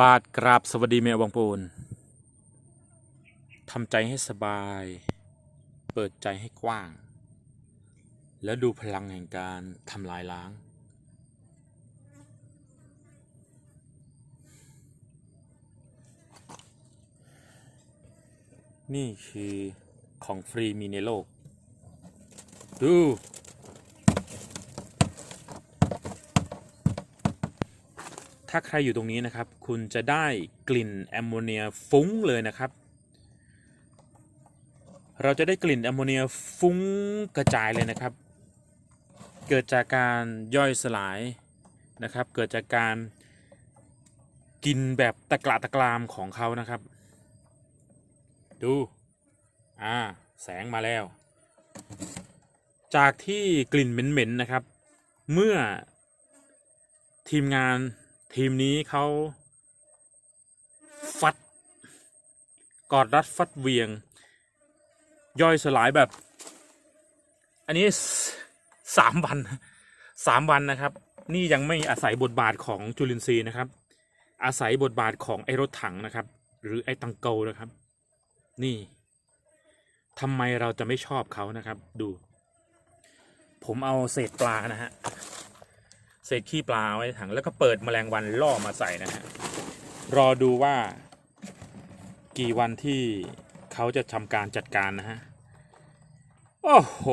บาทกราบสวัสดีแมวบางปูนทำใจให้สบาย เปิดใจให้กว้าง แล้วดูพลังแห่งการทำลายล้าง นี่คือของฟรีมีในโลก ดู ถ้าใครอยู่ตรงนี้นะครับ คุณจะได้กลิ่นแอมโมเนียฟุ้งเลยนะครับ เราจะได้กลิ่นแอมโมเนียฟุ้งกระจายเลยนะครับ เกิดจากการย่อยสลายนะครับ เกิดจากการกินแบบตะกละตะกรามของเขานะครับ ดู อ่า แสงมาแล้ว จากที่กลิ่นเหม็นๆนะครับ เมื่อทีมงาน ทีมนี้เขาฟัด กอดรัดฟัดเวียง ย่อยสลายแบบ อันนี้สามวันสามวันนะครับ นี่ยังไม่อาศัยบทบาทของจุลินทรีย์นะครับ อาศัยบทบาทของไอรถถังนะครับ หรือไอตังโกนะครับ นี่ทำไมเราจะไม่ชอบเขานะครับ ดู ผมเอาเศษปลานะฮะ เศษขี้ปลาไว้ในถังแล้วก็เปิดแมลงวันล่อมาใส่นะฮะรอดูว่า กี่วันที่เขาจะทำการจัดการนะฮะโอ้โห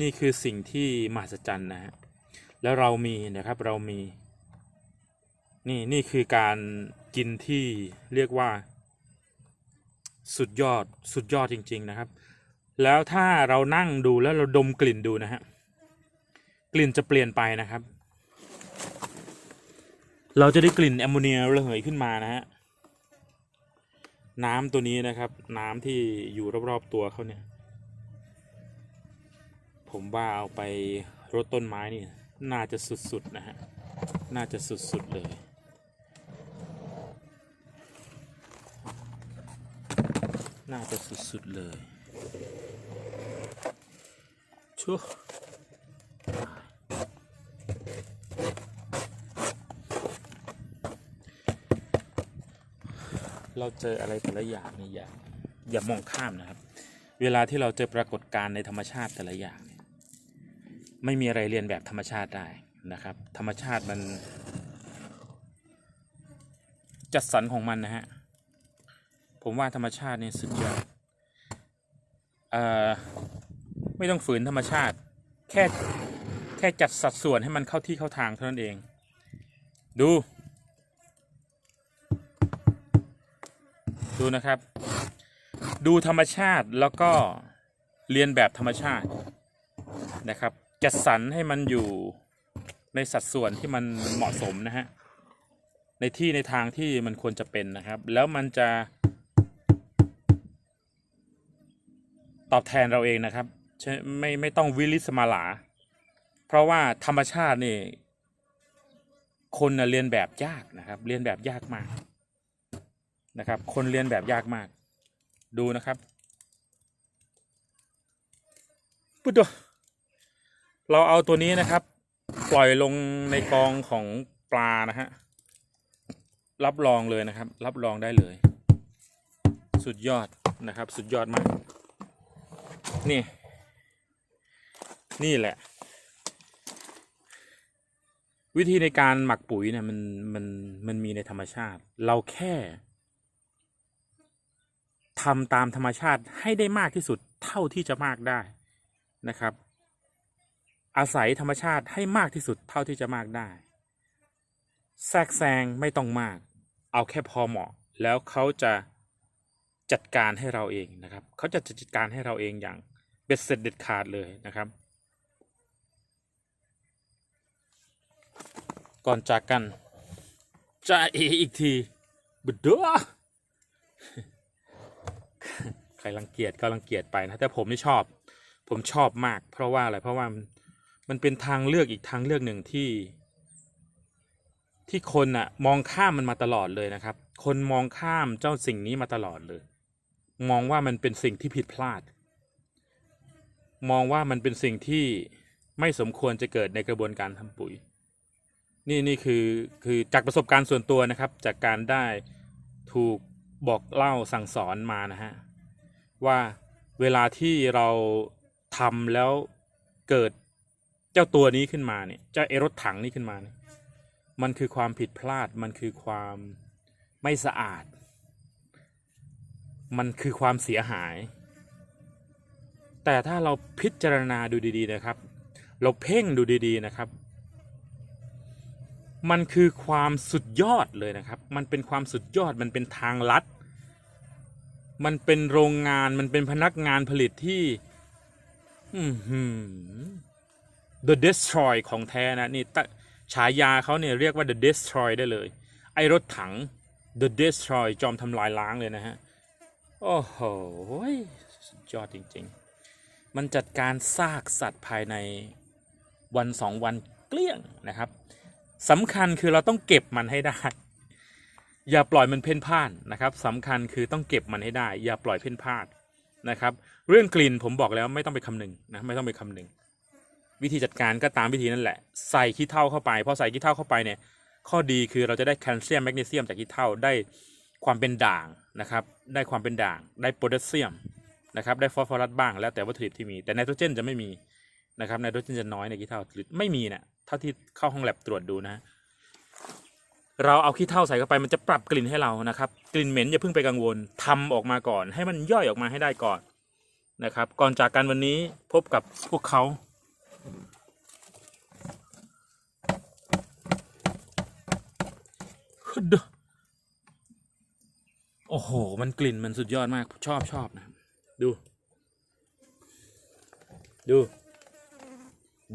นี่คือสิ่งที่มหัศจรรย์นะฮะแล้วเรามีนะครับเรามี นี่นี่คือการกินที่เรียกว่า สุดยอดสุดยอดจริง ๆนะครับ แล้วถ้าเรานั่งดูแล้วเราดมกลิ่นดูนะฮะ กลิ่นจะเปลี่ยนไปนะครับ เราจะได้กลิ่นแอมโมเนียระเหยขึ้นมานะฮะน้ำตัวนี้นะครับ น้ำที่อยู่รอบๆตัวเขาเนี่ย ผมว่าเอาไปรดต้นไม้นี่น่าจะสุดๆนะฮะน่าจะสุดๆเลยน่าจะสุดๆเลยชั่ว เราเจออะไรแต่ละอย่างนี่อย่าอย่ามองข้ามนะครับ เวลาที่เราเจอปรากฏการณ์ในธรรมชาติแต่ละอย่าง ไม่มีอะไรเรียนแบบธรรมชาติได้นะครับ ธรรมชาติมัน จัดสรรของมันนะฮะผมว่าธรรมชาตินี่สุดยอดไม่ต้องฝืนธรรมชาติ แค่แค่จัดสัดส่วนให้มันเข้าที่เข้าทางเท่านั้นเอง ดู ดูนะครับ ดูธรรมชาติแล้วก็เรียนแบบธรรมชาตินะครับ จัดสรรให้มันอยู่ในสัดส่วนที่มันเหมาะสมนะฮะ ในที่ในทางที่มันควรจะเป็นนะครับ แล้วมันจะ ตอบแทนเราเองนะครับไม่ไม่ต้องวิลิสมาลา เพราะว่าธรรมชาตินี่ คนนะเรียนแบบยากนะครับ เรียนแบบยากมาก นะครับ คนเรียนแบบยากมาก ดูนะครับปุ๊ดเราเอาตัวนี้นะครับ ปล่อยลงในกองของปลานะฮะรับรองเลยนะครับ รับรองได้เลย สุดยอดนะครับ สุดยอดมาก นี่ นี่แหละ วิธีในการหมักปุ๋ยเนี่ยมันมันมันมีในธรรมชาติ เราแค่ ทำตามธรรมชาติให้ได้มากที่สุดเท่าที่จะมากได้นะครับ อาศัยธรรมชาติให้มากที่สุดเท่าที่จะมากได้ แทรกแซงไม่ต้องมาก เอาแค่พอเหมาะ แล้วเขาจะจัดการให้เราเองนะครับเขาจะจัดการให้เราเองอย่างเบ็ดเสร็จเด็ดขาดเลยนะครับ ก่อนจากกันจะเออีกทีบุดเด้อ ใครรังเกียจก็รังเกียจไปนะแต่ผมนี่ชอบ ผมชอบมาก เพราะว่าอะไรเพราะว่ามันมันเป็นทางเลือกอีกทางเลือกหนึ่งที่ ที่คนอะมองข้ามมันมาตลอดเลยนะครับ คนมองข้ามเจ้าสิ่งนี้มาตลอดเลย มองว่ามันเป็นสิ่งที่ผิดพลาด มองว่ามันเป็นสิ่งที่ไม่สมควรจะเกิดในกระบวนการทำปุ๋ย นี่นี่คือคือจากประสบการณ์ส่วนตัวนะครับ จากการได้ถูก บอกเล่าสั่งสอนมานะฮะว่าเวลาที่เราทำแล้วเกิดเจ้าตัวนี้ขึ้นมาเนี่ยเจ้าเอรถถังนี้ขึ้นมาเนี่ยมันคือความผิดพลาดมันคือความไม่สะอาด มันคือความเสียหาย แต่ถ้าเราพิจารณาดูดี ๆนะครับ เราเพ่งดูดี ๆนะครับ มันคือความสุดยอดเลยนะครับ มันเป็นความสุดยอด มันเป็นทางลัด มันเป็นโรงงาน มันเป็นพนักงานผลิตที่อือหือ The Destroy ของแท้นะนี่ฉายาเขาเนี่ยเรียกว่า The Destroy ได้เลย ไอรถถัง The Destroy จอมทำลายล้างเลยนะฮะ โอ้โหสุดยอดจริง ๆ มันจัดการซากสัตว์ภายในวันสองวันเกลี้ยงนะครับ สำคัญคือเราต้องเก็บมันให้ได้ อย่าปล่อยมันเพ่นพ่านนะครับสำคัญคือต้องเก็บมันให้ได้ อย่าปล่อยเพ่นพ่านนะครับ เรื่องกลิ่นผมบอกแล้วไม่ต้องไปคำนึงนะไม่ต้องไปคำนึง วิธีจัดการก็ตามวิธีนั่นแหละ ใส่ขี้เถ้าเข้าไปพอใส่ขี้เถ้าเข้าไปเนี่ยข้อดีคือเราจะได้แคลเซียมแมกนีเซียมจากขี้เถ้าได้ความเป็นด่างนะครับได้ความเป็นด่าง ได้โพแทสเซียมนะครับได้ฟอสฟอรัสบ้างแล้วแต่วัตถุดิบที่มี แต่ไนโตรเจนจะไม่มี นะครับไนโตรเจนจะน้อยในขี้เถ้าหรือไม่มีเนี่ยเท่าที่เข้าห้องแลบตรวจดูนะ เราเอาขี้เถ้าใส่เข้าไปมันจะปรับกลิ่นให้เรานะครับ กลิ่นเหม็นอย่าเพิ่งไปกังวลทำออกมาก่อน ให้มันย่อยออกมาให้ได้ก่อนนะครับ ก่อนจากกันวันนี้พบกับพวกเขาโอ้โห มันกลิ่นมันสุดยอดมาก ชอบชอบนะ ดู ดู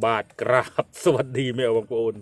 บาทกราบสวัสดีแมวบางปูน